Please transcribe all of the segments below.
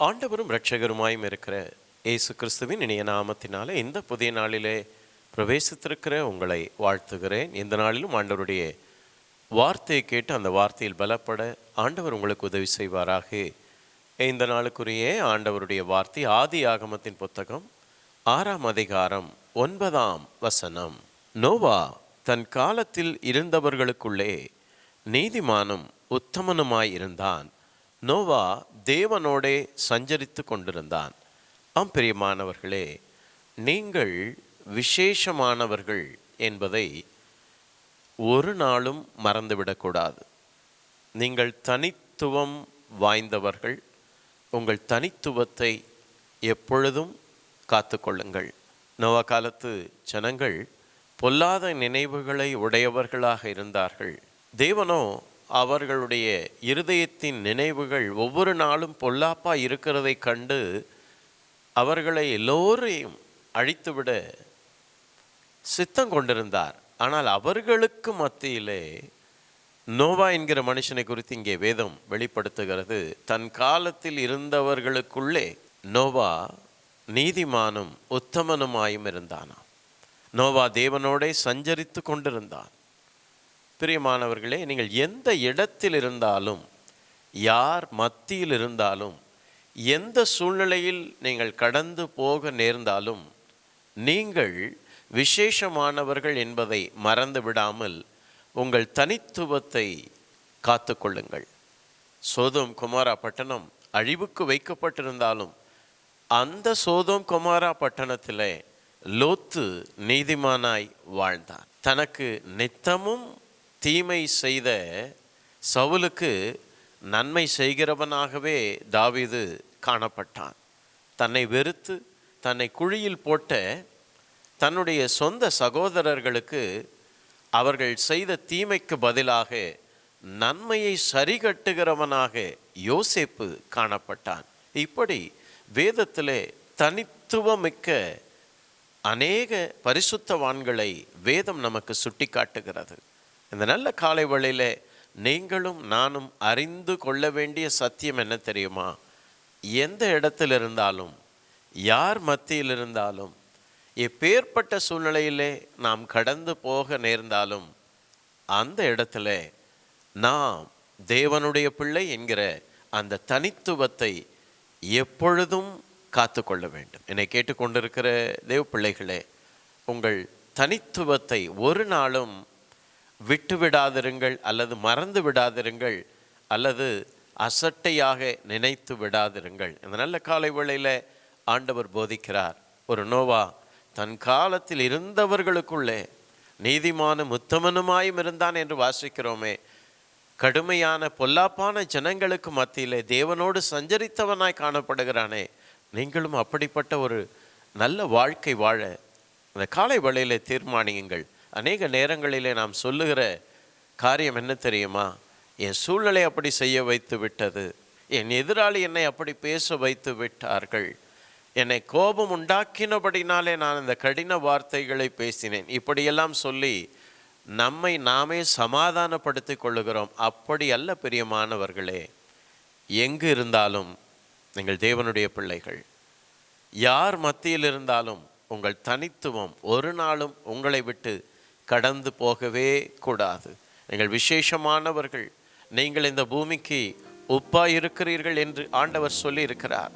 ஆண்டவரும் இரட்சகருமாயும் இருக்கிற இயேசு கிறிஸ்துவின் இனிய நாமத்தினாலே இந்த புதிய நாளிலே பிரவேசித்திருக்கிற உங்களை வாழ்த்துகிறேன். இந்த நாளிலும் ஆண்டவருடைய வார்த்தையை கேட்டு அந்த வார்த்தையில் பலப்பட ஆண்டவர் உங்களுக்கு உதவி செய்வாராக. இந்த நாளுக்குரிய ஆண்டவருடைய வார்த்தை ஆதி ஆகமத்தின் புத்தகம் ஆறாம் அதிகாரம் ஒன்பதாம் வசனம். நோவா தன் காலத்தில் இருந்தவர்களுக்குள்ளே நீதிமானும் உத்தமனுமாய் இருந்தான் நோவா தேவனோடே சஞ்சரித்து கொண்டிருந்தான். ஆம் பிரியமானவர்களே நீங்கள் விசேஷமானவர்கள் என்பதை ஒரு நாளும் மறந்துவிடக்கூடாது. நீங்கள் தனித்துவம் வாய்ந்தவர்கள் உங்கள் தனித்துவத்தை எப்பொழுதும் காத்துக்கொள்ளுங்கள். நோவா காலத்து ஜனங்கள் பொல்லாத நினைவுகளை உடையவர்களாக இருந்தார்கள். தேவனோ அவர்களுடைய இருதயத்தின் நினைவுகள் ஒவ்வொரு நாளும் பொல்லாப்பா இருக்கிறதை கண்டு அவர்களை எல்லோரையும் அழித்துவிட சித்தம் கொண்டிருந்தார். ஆனால் அவர்களுக்கு மத்தியிலே நோவா என்கிற மனுஷனை குறித்து இங்கே வேதம் வெளிப்படுத்துகிறது. தன் காலத்தில் இருந்தவர்களுக்குள்ளே நோவா நீதிமானும் உத்தமனுமாயும் இருந்தானாம். நோவா தேவனோடே சஞ்சரித்து கொண்டிருந்தான். பிரியமானவர்களே நீங்கள் எந்த இடத்தில் இருந்தாலும் யார் மத்தியில் இருந்தாலும் எந்த சூழ்நிலையில் நீங்கள் கடந்து போக நேர்ந்தாலும் நீங்கள் விசேஷமானவர்கள் என்பதை மறந்து விடாமல் உங்கள் தனித்துவத்தை காத்துக்கொள்ளுங்கள். சோதோம் குமாரா பட்டணம் அழிவுக்கு வைக்கப்பட்டிருந்தாலும் அந்த சோதோம் குமாரா பட்டணத்திலே லோத்து நீதிமானாய் வாழ்ந்தான் தனக்கு நித்தமும் தீமை செய்த சவுலுக்கு நன்மை செய்கிறவனாகவே தாவிது காணப்பட்டான். தன்னை வெறுத்து தன்னை குழியில் போட்ட தன்னுடைய சொந்த சகோதரர்களுக்கு அவர்கள் செய்த தீமைக்கு பதிலாக நன்மையை சரிகட்டுகிறவனாக யோசேப்பு காணப்பட்டான். இப்படி வேதத்திலே தனித்துவமிக்க அநேக பரிசுத்தவான்களை வேதம் நமக்கு சுட்டி காட்டுகிறது இந்த நல்ல காலை வழியில் நீங்களும் நானும் அறிந்து கொள்ள வேண்டிய சத்தியம் என்ன தெரியுமா? எந்த இடத்தில் இருந்தாலும் யார் மத்தியில் இருந்தாலும் எப்பேற்பட்ட சூழ்நிலையிலே நாம் கடந்து போக நேர்ந்தாலும் அந்த இடத்துல நாம் தேவனுடைய பிள்ளை என்கிற அந்த தனித்துவத்தை எப்பொழுதும் காத்துக்கொள்ள வேண்டும். என்னை கேட்டுக்கொண்டிருக்கிற தேவ பிள்ளைகளே உங்கள் தனித்துவத்தை ஒரு நாளும் விட்டு விடாதிருங்கள் அல்லது மறந்து விடாதிருங்கள் அல்லது அசட்டையாக நினைத்து விடாதிருங்கள். இந்த நல்ல காலை வேளையில் ஆண்டவர் போதிக்கிறார். ஒரு நோவா தன் காலத்தில் இருந்தவர்களுக்குள்ளே நீதிமானும் உத்தமனுமாயும் இருந்தான் என்று வாசிக்கிறோமே. கடுமையான பொல்லாப்பான ஜனங்களுக்கு மத்தியிலே தேவனோடு சஞ்சரித்தவனாய் காணப்படுகிறானே. நீங்களும் அப்படிப்பட்ட ஒரு நல்ல வாழ்க்கை வாழ அந்த காலை வழியில் தீர்மானியுங்கள். அநேக நேரங்களிலே நாம் சொல்லுகிற காரியம் என்ன தெரியுமா? என் சூழ்நிலை அப்படி செய்ய வைத்து விட்டது. என் எதிராளி என்னை அப்படி பேச வைத்து விட்டார்கள். என்னை கோபம் உண்டாக்கினபடினாலே நான் இந்த கடின வார்த்தைகளை பேசினேன். இப்படியெல்லாம் சொல்லி நம்மை நாமே சமாதானப்படுத்தி கொள்ளுகிறோம். அப்படி அல்ல பிரியமானவர்களே. எங்கு இருந்தாலும் நீங்கள் தேவனுடைய பிள்ளைகள். யார் மத்தியில் இருந்தாலும் உங்கள் தனித்துவம் ஒரு நாளும் உங்களை விட்டு கடந்து போகவே கூடாது. நீங்கள் விசேஷமானவர்கள். நீங்கள் இந்த பூமிக்கு உப்பாய் இருக்கிறீர்கள் என்று ஆண்டவர் சொல்லி இருக்கிறார்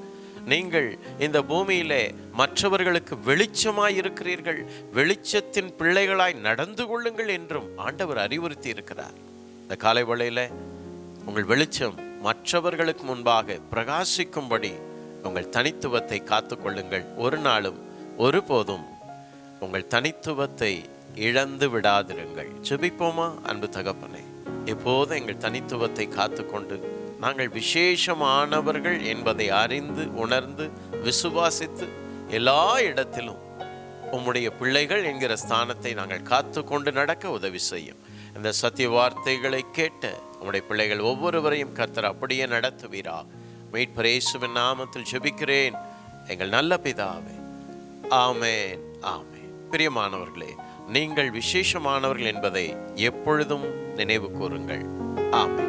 நீங்கள் இந்த பூமியிலே மற்றவர்களுக்கு வெளிச்சமாய் இருக்கிறீர்கள் வெளிச்சத்தின் பிள்ளைகளாய் நடந்து கொள்ளுங்கள் என்றும் ஆண்டவர் அறிவுறுத்தி இருக்கிறார் இந்த காலை வேளையில உங்கள் வெளிச்சம் மற்றவர்களுக்கு முன்பாக பிரகாசிக்கும்படி உங்கள் தனித்துவத்தை காத்துக்கொள்ளுங்கள். ஒரு நாளும் ஒருபோதும் உங்கள் தனித்துவத்தை இழந்து விடாதிருங்கள். ஜெபிப்போமா அன்பு தகப்பனே? எப்போது எங்கள் தனித்துவத்தை காத்துக்கொண்டு நாங்கள் விசேஷமானவர்கள் என்பதை அறிந்து உணர்ந்து விசுவாசித்து எல்லா இடத்திலும் உம்முடைய பிள்ளைகள் என்கிற ஸ்தானத்தை நாங்கள் காத்து கொண்டு நடக்க உதவி செய்யும். இந்த சத்திய வார்த்தைகளை கேட்ட உம்முடைய பிள்ளைகள் ஒவ்வொருவரையும் கர்த்தர் அப்படியே நடத்துவீரா? மீட்பரேசுவின் நாமத்தில் ஜெபிக்கிறேன். எங்கள் நல்ல பிதாவே. ஆமேன் ஆமென். பிரியமானவர்களே நீங்கள் விசேஷமானவர்கள் என்பதை எப்பொழுதும் நினைவு கூறுங்கள். ஆமை